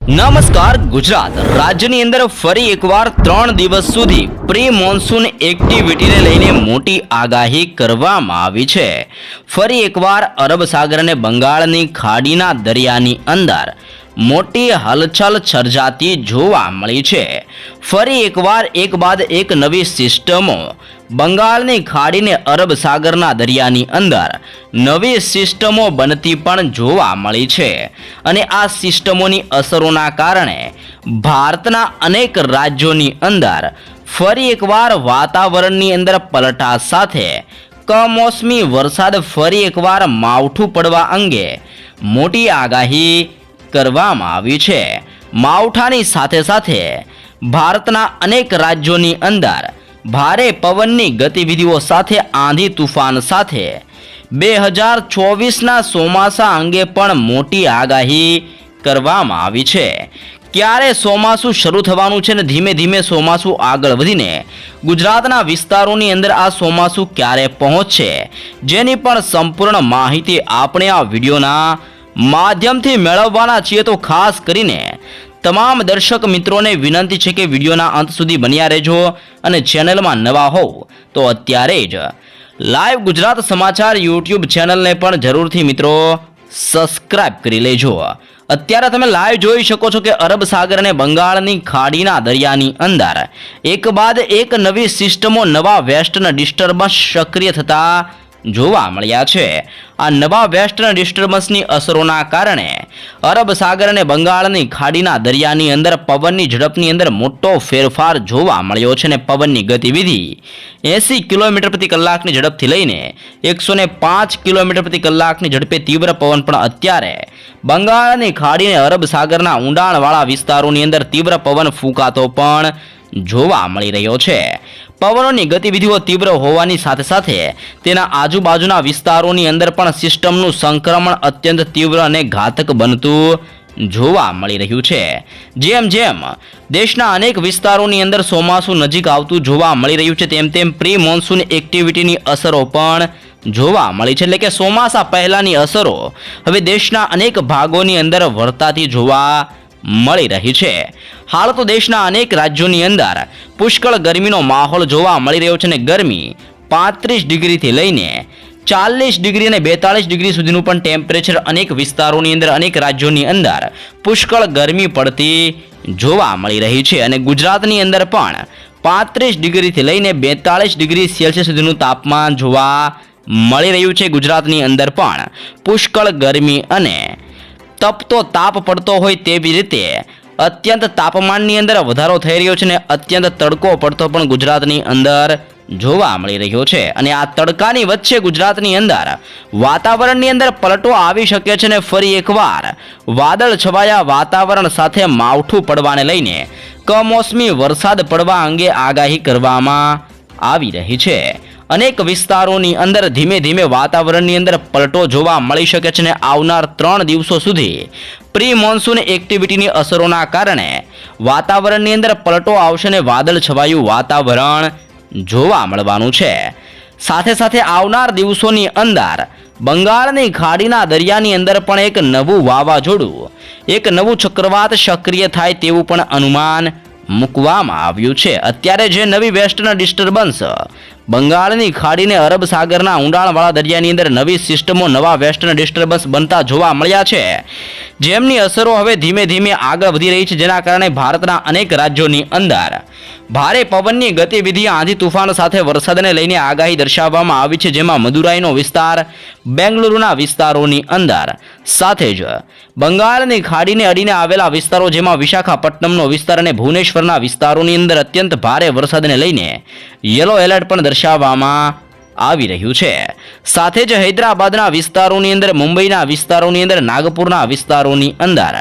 નમસ્કાર, ગુજરાત. રાજ્યની અંદર ફરી એકવાર ત્રણ દિવસ સુધી પ્રી મોન્સૂન એક્ટિવિટીને લઈને મોટી આગાહી કરવામાં આવી છે. ફરી એકવાર અરબ સાગર અને બંગાળની ખાડીના દરિયાની અંદર મોટી હલચલ સર્જાતી જોવા મળી છે. ફરી એકવાર એક બાદ એક નવી સિસ્ટમો. બંગાળની ખાડીને અરબ સાગરના દરિયાની અંદર નવી સિસ્ટમો બનતી પણ જોવા મળી છે. અને આ સિસ્ટમોની અસરોના કારણે ભારતના અનેક રાજ્યોની અંદર ફરી એકવાર વાતાવરણની અંદર પલટા સાથે કમોસમી વરસાદ ફરી એકવાર માવઠું પડવા અંગે મોટી આગાહી કરવામાં આવી છે. માવઠાની સાથે સાથે ભારતના અનેક રાજ્યોની અંદર ભારે પવનની ગતિવિધિઓ સાથે આંધી તુફાન સાથે બે હજાર ચોવીસના ચોમાસા અંગે પણ મોટી આગાહી કરવામાં આવી છે. ક્યારે ચોમાસું શરૂ થવાનું છે ને ધીમે ધીમે ચોમાસું આગળ વધીને ગુજરાતના વિસ્તારોની અંદર આ ચોમાસું ક્યારે પહોંચશે, જેની પણ સંપૂર્ણ માહિતી આપણે આ વિડીયોના માધ્યમથી મેળવવાના છીએ તો ખાસ કરીને તમામ દર્શક મિત્રોને વિનંતી છે કે વિડીયોના અંત સુધી બન્યા રહેજો અને ચેનલમાં નવા હોવ તો અત્યારે જ લાઈવ ગુજરાત સમાચાર યુટ્યુબ ચેનલને પણ જરૂરથી મિત્રો સબસ્ક્રાઇબ કરી લેજો. અત્યારે તમે લાઈવ જોઈ શકો છો કે અરબ સાગર અને બંગાળની ખાડીના દરિયાની અંદર એક બાદ એક નવી સિસ્ટમો નવા વેસ્ટર્ન ડિસ્ટર્બન્સ સક્રિય થતા જોવા મળ્યા છે. આ નવા વેસ્ટર્ન ડિસ્ટર્બન્સની અસરોના કારણે અરબ સાગર અને બંગાળની ખાડીના દરિયાની અંદર પવનની ઝડપની અંદર મોટો ફેરફાર જોવા મળ્યો છે અને પવનની ગતિવિધિ એંસી કિલોમીટર પ્રતિ કલાકની ઝડપથી લઈને એકસો પાંચ કિલોમીટર પ્રતિ કલાકની ઝડપે તીવ્ર પવન પણ અત્યારે બંગાળની ખાડીને અરબ સાગરના ઊંડાણવાળા વિસ્તારોની અંદર તીવ્ર પવન ફૂંકાતો પણ જોવા મળી રહ્યો છે. પવનોની ગતિવિધિઓ તીવ્ર હોવાની સાથે સાથે તેના આજુબાજુના વિસ્તારોની અંદર પણ સિસ્ટમનું સંક્રમણ અત્યંત તીવ્ર અને ઘાતક બનતું જોવા મળી રહ્યું છે. જેમ જેમ દેશના અનેક વિસ્તારોની અંદર ચોમાસું નજીક આવતું જોવા મળી રહ્યું છે, તેમ તેમ પ્રી મોન્સૂન એક્ટિવિટીની અસરો પણ જોવા મળી છે. એટલે કે ચોમાસા પહેલાંની અસરો હવે દેશના અનેક ભાગોની અંદર વર્તાતી જોવા મળી રહી છે. હાલ તો દેશના અનેક રાજ્યોની અંદર પુષ્કળ ગરમીનો માહોલ જોવા મળી રહ્યો છે અને ગરમી પાંત્રીસ ડિગ્રીથી લઈને ચાલીસ ડિગ્રી અને બેતાળીસ ડિગ્રી સુધીનું પણ ટેમ્પરેચર અનેક વિસ્તારોની અંદર, અનેક રાજ્યોની અંદર પુષ્કળ ગરમી પડતી જોવા મળી રહી છે. અને ગુજરાતની અંદર પણ પાંત્રીસ ડિગ્રીથી લઈને બેતાળીસ ડિગ્રી સેલ્સિયસ સુધીનું તાપમાન જોવા મળી રહ્યું છે. ગુજરાતની અંદર પણ પુષ્કળ ગરમી અને તપતો તાપ પડતો હોય તેવી રીતે અત્યંત તાપમાનની અંદર વધારો થઈ રહ્યો છે ને અત્યંત તડકો પડતો પણ ગુજરાતની અંદર જોવા મળી રહ્યો છે. અને આ તડકાની વચ્ચે ગુજરાતની અંદર વાતાવરણની અંદર પલટો આવી શકે છે ને ફરી એકવાર વાદળ છવાયા વાતાવરણ સાથે માવઠું પડવાને લઈને કમોસમી વરસાદ પડવા અંગે આગાહી કરવામાં આવી રહી છે. અનેક વિસ્તારોની અંદર ધીમે ધીમે વાતાવરણની અંદર પલટો જોવા મળી શકે છે અને આવનાર ત્રણ દિવસો સુધી પ્રી મોન્સૂન એક્ટિવિટીની અસરોના કારણે વાતાવરણની અંદર પલટો આવશે અને વાદળ છવાયું વાતાવરણ જોવા મળવાનું છે. સાથે સાથે આવનાર દિવસોની અંદર બંગાળની ખાડીના દરિયાની અંદર પણ એક નવું વાવાઝોડું, એક નવું ચક્રવાત સક્રિય થાય તેવું પણ અનુમાન મૂકવામાં આવ્યું છે. અત્યારે જે નવી વેસ્ટર્ન ડિસ્ટર્બન્સ બંગાળની ખાડીને અરબ સાગરના ઊંડાણવાળા દરિયાની અંદર નવી સિસ્ટમો, નવા વેસ્ટર્ન ડિસ્ટર્બન્સ બનતા જોવા મળ્યા છે. જેમની અસરો હવે ધીમે ધીમે આગળ વધી રહી છે, જેના કારણે ભારતના અનેક રાજ્યોની અંદર ભારે પવનની ગતિવિધિ આંધી તુફાન સાથે વરસાદને લઈને આગાહી દર્શાવવામાં આવી છે, જેમાં મદુરાઈનો વિસ્તાર, બેંગલુરુના વિસ્તારોની અંદર. સાથે જ બંગાળની ખાડીને અડીને આવેલા વિસ્તારો જેમાં વિશાખાપટ્ટનમનો વિસ્તાર અને ભુવનેશ્વરના વિસ્તારોની અંદર અત્યંત ભારે વરસાદને લઈને યલો એલર્ટ પણ દર્શાવવામાં આવી રહ્યું છે. સાથે જ હૈદરાબાદના વિસ્તારોની અંદર, મુંબઈના વિસ્તારોની અંદર, નાગપુરના વિસ્તારોની અંદર,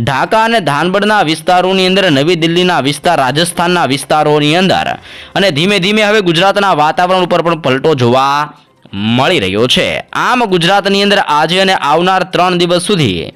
ઢાકા અને ધાનબડના વિસ્તારોની અંદર, નવી દિલ્હીના વિસ્તાર, રાજસ્થાનના વિસ્તારોની અંદર અને ધીમે ધીમે હવે ગુજરાતના વાતાવરણ ઉપર પણ પલટો જોવા મળી રહ્યો છે. આમ ગુજરાતની અંદર આજે અને આવનાર ત્રણ દિવસ સુધી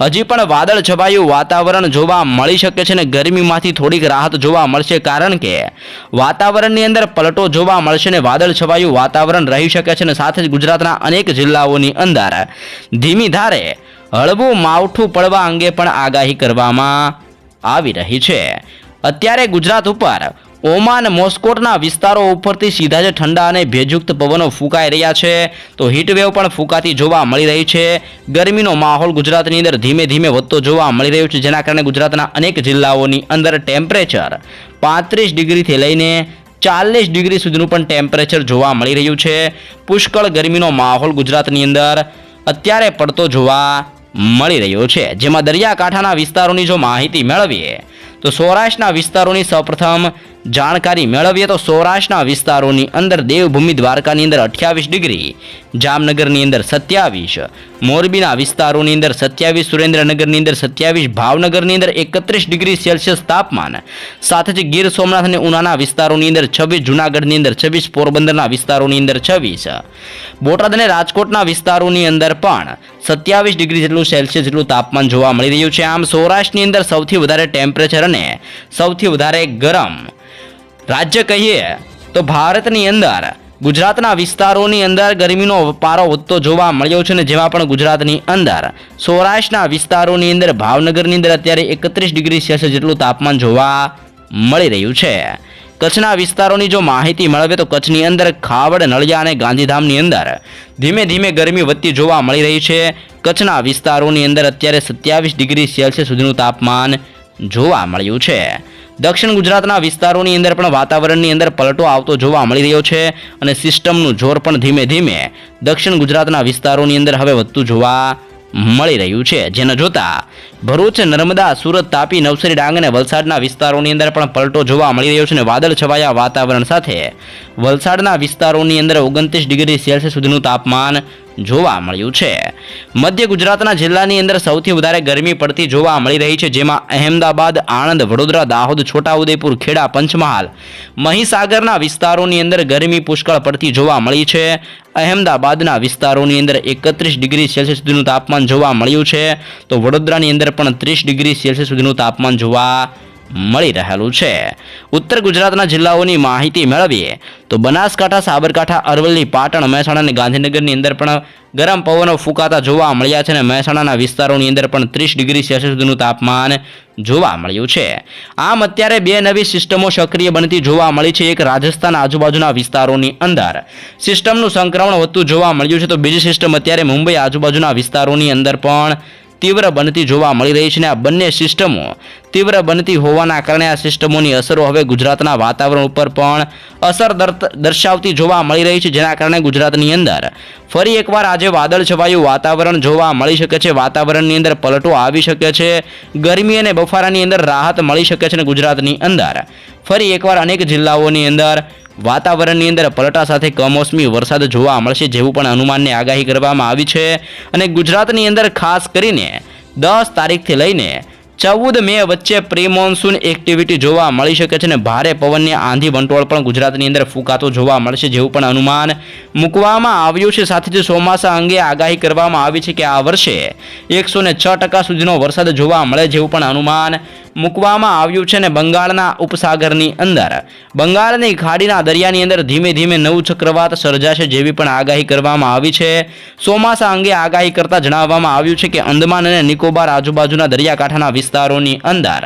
હજી પણ વાદળ છવાયું વાતાવરણ જોવા મળી શકે છે અને ગરમીમાંથી થોડીક રાહત જોવા મળશે કારણ કે વાતાવરણની અંદર પલટો જોવા મળશે અને વાદળ છવાયું વાતાવરણ રહી શકે છે અને સાથે જ ગુજરાતના અનેક જિલ્લાઓની અંદર ધીમી ધારે હળવું માવઠું પડવા અંગે પણ આગાહી કરવામાં આવી રહી છે. અત્યારે ગુજરાત ઉપર ઓમાન મોસ્કોટના વિસ્તારો ઉપરથી સીધા જ ઠંડા અને ભેજયુક્ત પવનો ફૂંકાઈ રહ્યા છે. તો હીટવેવ પણ ફૂંકાતી જોવા મળી રહી છે. ગરમીનો માહોલ ગુજરાતની અંદર ધીમે ધીમે વધતો જોવા મળી રહ્યો છે, જેના કારણે ગુજરાતના અનેક જિલ્લાઓની અંદર ટેમ્પરેચર પાંત્રીસ ડિગ્રીથી લઈને ચાલીસ ડિગ્રી સુધીનું પણ ટેમ્પરેચર જોવા મળી રહ્યું છે. પુષ્કળ ગરમીનો માહોલ ગુજરાતની અંદર અત્યારે પડતો જોવા મળી રહ્યો છે. જેમાં દરિયાકાંઠાના વિસ્તારોની જો માહિતી મેળવીએ, તો સૌરાષ્ટ્રના વિસ્તારોની સૌપ્રથમ જાણકારી મેળવીએ તો સૌરાષ્ટ્રના વિસ્તારોની અંદર દેવભૂમિ દ્વારકાની અંદર અઠ્યાવીસ ડિગ્રી, જામનગરની અંદર સત્યાવીસ, મોરબીના વિસ્તારોની અંદર સત્યાવીસ, સુરેન્દ્રનગરની અંદર સત્યાવીસ, ભાવનગરની અંદર એકત્રીસ ડિગ્રી સેલ્સિયસ તાપમાન. સાથે જ ગીર સોમનાથ અને ઉનાના વિસ્તારોની અંદર છવ્વીસ, જૂનાગઢની અંદર છવ્વીસ, પોરબંદરના વિસ્તારોની અંદર છવ્વીસ. બોટાદ અને રાજકોટના વિસ્તારોની અંદર પણ સત્યાવીસ ડિગ્રી જેટલું સેલ્સિયસ જેટલું તાપમાન જોવા મળી રહ્યું છે. આમ સૌરાષ્ટ્રની અંદર સૌથી વધારે ટેમ્પરેચર અને સૌથી વધારે ગરમ રાજ્ય કહીએ તો ભારતની અંદર, ગુજરાતના વિસ્તારોની અંદર ગરમીનો પારો વધતો જોવા મળ્યો છે ને જેમાં પણ ગુજરાતની અંદર, સૌરાષ્ટ્રના વિસ્તારોની અંદર, ભાવનગરની અંદર અત્યારે એકત્રીસ ડિગ્રી સેલ્સિયસ જેટલું તાપમાન જોવા મળી રહ્યું છે. કચ્છના વિસ્તારોની જો માહિતી મળે તો કચ્છની અંદર ખાવડ, નળિયા અને ગાંધીધામની અંદર ધીમે ધીમે ગરમી વધતી જોવા મળી રહી છે. કચ્છના વિસ્તારોની અંદર અત્યારે સત્યાવીસ ડિગ્રી સેલ્સિયસ સુધીનું તાપમાન જોવા મળ્યું છે. દક્ષિણ ગુજરાતના વિસ્તારોની અંદર પણ વાતાવરણની અંદર પલટો આવતો જોવા મળી રહ્યો છે અને સિસ્ટમનું જોર પણ ધીમે ધીમે દક્ષિણ ગુજરાતના વિસ્તારોની અંદર હવે વધતું જોવા મળી રહ્યું છે. જેને જોતા ભરૂચ, નર્મદા, સુરત, તાપી, નવસારી, ડાંગ અને વલસાડના વિસ્તારોની અંદર પણ પલટો જોવા મળી રહ્યો છે અને વાદળ છવાયા વાતાવરણ સાથે. વલસાડના વિસ્તારોની અંદર ઓગણત્રીસ ડિગ્રી સેલ્સિયસ સુધીનું તાપમાન જોવા મળ્યું છે. મધ્ય ગુજરાતના જિલ્લાની અંદર સૌથી વધારે ગરમી પડતી જોવા મળી રહી છે, જેમાં અહેમદાબાદ, આણંદ, વડોદરા, દાહોદ, છોટાઉદેપુર, ખેડા, પંચમહાલ, મહીસાગરના વિસ્તારોની અંદર ગરમી પુષ્કળ પડતી જોવા મળી છે. અહેમદાબાદના વિસ્તારોની અંદર એકત્રીસ ડિગ્રી સેલ્સિયસ સુધીનું તાપમાન જોવા મળ્યું છે. તો વડોદરાની અંદર પણ ત્રીસ ડિગ્રી સેલ્સિયસ સુધીનું તાપમાન જોવા મળી રહેલું છે. ઉત્તર ગુજરાતના જિલ્લાઓની માહિતી મેળવીએ તો બનાસકાંઠા, સાબરકાંઠા, અરવલ્લી, પાટણ, મહેસાણા અને ગાંધીનગરની અંદર પણ ગરમ પવનો ફૂંકાતા જોવા મળ્યા છે અને મહેસાણાના વિસ્તારોની અંદર પણ ત્રીસ ડિગ્રી સેલ્સિયસ સુધીનું તાપમાન જોવા મળ્યું છે. આમ અત્યારે બે નવી સિસ્ટમો સક્રિય બનતી જોવા મળી છે, એક રાજસ્થાન આજુબાજુના વિસ્તારોની અંદર. સિસ્ટમનું સંક્રમણ વધતું જોવા મળ્યું છે તો બીજી સિસ્ટમ અત્યારે મુંબઈ આજુબાજુના વિસ્તારોની અંદર પણ તીવ્ર બનતી જોવા મળી રહી છે અને આ બંને સિસ્ટમો તીવ્ર બનતી હોવાના કારણે આ સિસ્ટમોની અસરો હવે ગુજરાતના વાતાવરણ ઉપર પણ અસર દર- દર્શાવતી જોવા મળી રહી છે. જેના કારણે ગુજરાતની અંદર ફરી એકવાર આજે વાદળ છવાયું વાતાવરણ જોવા મળી શકે છે. વાતાવરણની અંદર પલટો આવી શકે છે. ગરમી અને બફારાની અંદર રાહત મળી શકે છે અને ગુજરાતની અંદર. ફરી એકવાર અનેક જિલ્લાઓની અંદર વાતાવરણની અંદર પલટા સાથે કમોસમી વરસાદ જોવા મળશે જેવું પણ અનુમાનની આગાહી કરવામાં આવી છે. અને ગુજરાતની અંદર ખાસ કરીને દસ તારીખથી લઈને ચૌદ મે વચ્ચે પ્રી મોન્સૂન એક્ટિવિટી જોવા મળી શકે છે અને ભારે પવનની આંધી વંટોળ પણ ગુજરાતની અંદર ફૂંકાતો જોવા મળશે જેવું પણ અનુમાન મૂકવામાં આવ્યું છે. સાથે જ ચોમાસા અંગે આગાહી કરવામાં આવી છે કે આ વર્ષે એકસો સુધીનો વરસાદ જોવા મળે જેવું પણ અનુમાન મૂકવામાં આવ્યું છે ને બંગાળના ઉપસાગરની અંદર. બંગાળની ખાડીના દરિયાની અંદર ધીમે ધીમે નવું ચક્રવાત સર્જાશે જેવી પણ આગાહી કરવામાં આવી છે. ચોમાસા અંગે આગાહી કરતા જણાવવામાં આવ્યું છે કે અંદમાન અને નિકોબાર આજુબાજુના દરિયાકાંઠાના વિસ્તારોની અંદર.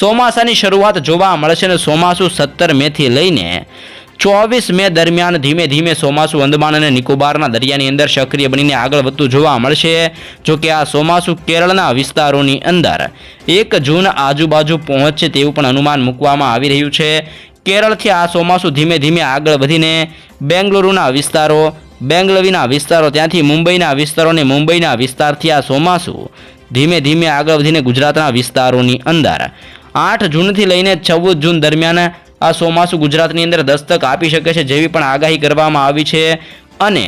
ચોમાસાની શરૂઆત જોવા મળશે ને ચોમાસું સત્તર મેથી લઈને ચોવીસ મે દરમિયાન ધીમે ધીમે ચોમાસું અંદમાન અને નિકોબારના દરિયાની અંદર સક્રિય બનીને આગળ વધતું જોવા મળશે. જો કે આ ચોમાસું કેરળના વિસ્તારોની અંદર એક જૂન આજુબાજુ પહોંચશે તેવું પણ અનુમાન મૂકવામાં આવી રહ્યું છે. કેરળથી આ ચોમાસું ધીમે ધીમે આગળ વધીને બેંગલુરુના વિસ્તારો, બેંગલવીના વિસ્તારો, ત્યાંથી મુંબઈના વિસ્તારો અને મુંબઈના વિસ્તારથી આ ચોમાસું ધીમે ધીમે આગળ વધીને ગુજરાતના વિસ્તારોની અંદર. આઠ જૂનથી લઈને છવ્વીસ જૂન દરમિયાન આ ચોમાસું ગુજરાતની અંદર દસ્તક આપી શકે છે જેવી પણ આગાહી કરવામાં આવી છે. અને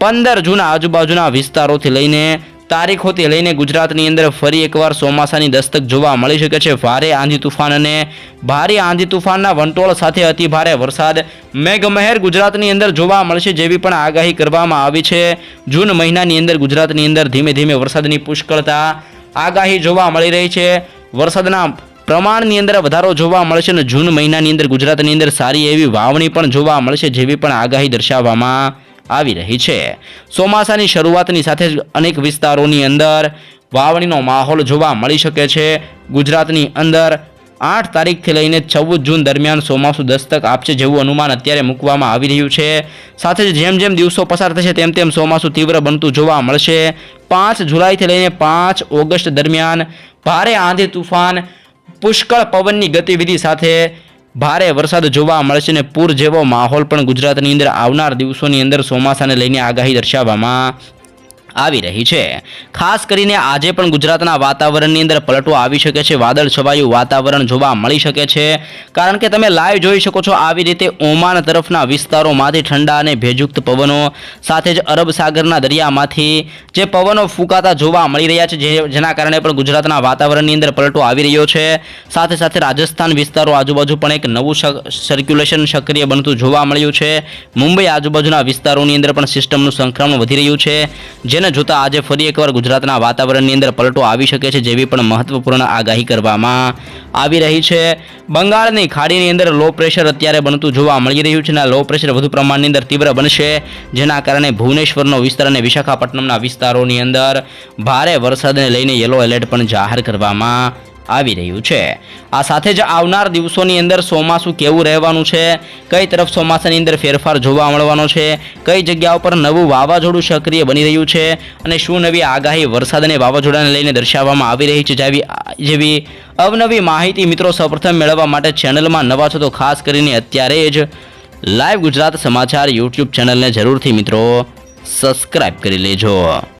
પંદર જૂના આજુબાજુના વિસ્તારોથી લઈને તારીખોથી લઈને ગુજરાતની અંદર ફરી એકવાર ચોમાસાની દસ્તક જોવા મળી શકે છે. ભારે આંધી તુફાન અને ભારે આંધી તુફાનના વંટોળ સાથે અતિ ભારે વરસાદ મેઘમહેર ગુજરાતની અંદર જોવા મળશે જેવી પણ આગાહી કરવામાં આવી છે. જૂન મહિનાની અંદર ગુજરાતની અંદર ધીમે ધીમે વરસાદની પુષ્કળતા આગાહી જોવા મળી રહી છે. વરસાદના પ્રમાણની અંદર વધારો જોવા મળશે અને જૂન મહિનાની અંદર ગુજરાતની અંદર સારી એવી વાવણી પણ જોવા મળશે જેવી પણ આગાહી દર્શાવવામાં આવી રહી છે. ચોમાસાની શરૂઆતની સાથે જ અનેક વિસ્તારોની અંદર વાવણીનો માહોલ જોવા મળી શકે છે. ગુજરાતની અંદર આઠ તારીખથી લઈને ચૌદ જૂન દરમિયાન ચોમાસું દસ્તક આપશે જેવું અનુમાન અત્યારે મૂકવામાં આવી રહ્યું છે. સાથે જ જેમ જેમ દિવસો પસાર થશે તેમ તેમ ચોમાસું તીવ્ર બનતું જોવા મળશે. પાંચ જુલાઈથી લઈને પાંચ ઓગસ્ટ દરમિયાન ભારે આંધી તુફાન પુષ્કળ પવનની ગતિવિધિ સાથે ભારે વરસાદ જોવા મળશે અને પૂર જેવો માહોલ પણ ગુજરાતની અંદર આવનાર દિવસોની અંદર ચોમાસાને લઈને આગાહી દર્શાવવામાં આવી રહી છે. ખાસ કરીને આજે પણ ગુજરાતના વાતાવરણની અંદર પલટો આવી શકે છે, વાદળ છવાયું વાતાવરણ જોવા મળી શકે છે. કારણ કે તમે લાઈવ જોઈ શકો છો, આવી રીતે ઓમાન તરફના વિસ્તારોમાંથી ઠંડા અને ભેજયુક્ત પવનો, સાથે જ અરબ સાગરના દરિયામાંથી જે પવનો ફૂંકાતા જોવા મળી રહ્યા છે, જે જેના કારણે પણ ગુજરાતના વાતાવરણની અંદર પલટો આવી રહ્યો છે. સાથે સાથે રાજસ્થાન વિસ્તારો આજુબાજુ પણ એક નવું સર્ક્યુલેશન સક્રિય બનતું જોવા મળ્યું છે. મુંબઈ આજુબાજુના વિસ્તારોની અંદર પણ સિસ્ટમનું સંક્રમણ વધી રહ્યું છે. જેને જોતા આજે ફરી એકવાર ગુજરાતના વાતાવરણની અંદર પલટો આવી શકે છે જેવી પણ મહત્વપૂર્ણ આગાહી કરવામાં આવી રહી છે. બંગાળની ખાડીની અંદર લો પ્રેશર અત્યારે બનતું જોવા મળી રહ્યું છે અને લો પ્રેશર વધુ પ્રમાણની અંદર તીવ્ર બનશે જેના કારણે ભુવનેશ્વરનો વિસ્તાર અને વિશાખાપટ્ટનમના વિસ્તારોની અંદર ભારે વરસાદને લઈને યલો એલર્ટ પણ જાહેર કરવામાં આવી રહ્યું છે. આ સાથે જ આવનાર દિવસોની અંદર ચોમાસું કેવું રહેવાનું છે? કઈ તરફ ચોમાસાની અંદર ફેરફાર જોવા મળવાનો છે? કઈ જગ્યાઓ પર નવું વાવાઝોડું સક્રિય બની રહ્યું છે? અને શું નવી આગાહી વરસાદ અને વાવાઝોડાને લઈને દર્શાવવામાં આવી રહી છે જેવી જેવી અવનવી માહિતી મિત્રો સૌપ્રથમ મેળવવા માટે ચેનલમાં નવા છો તો ખાસ કરીને અત્યારે જ લાઈવ ગુજરાત સમાચાર યુટ્યુબ ચેનલને જરૂરથી મિત્રો સબસ્ક્રાઈબ કરી લેજો.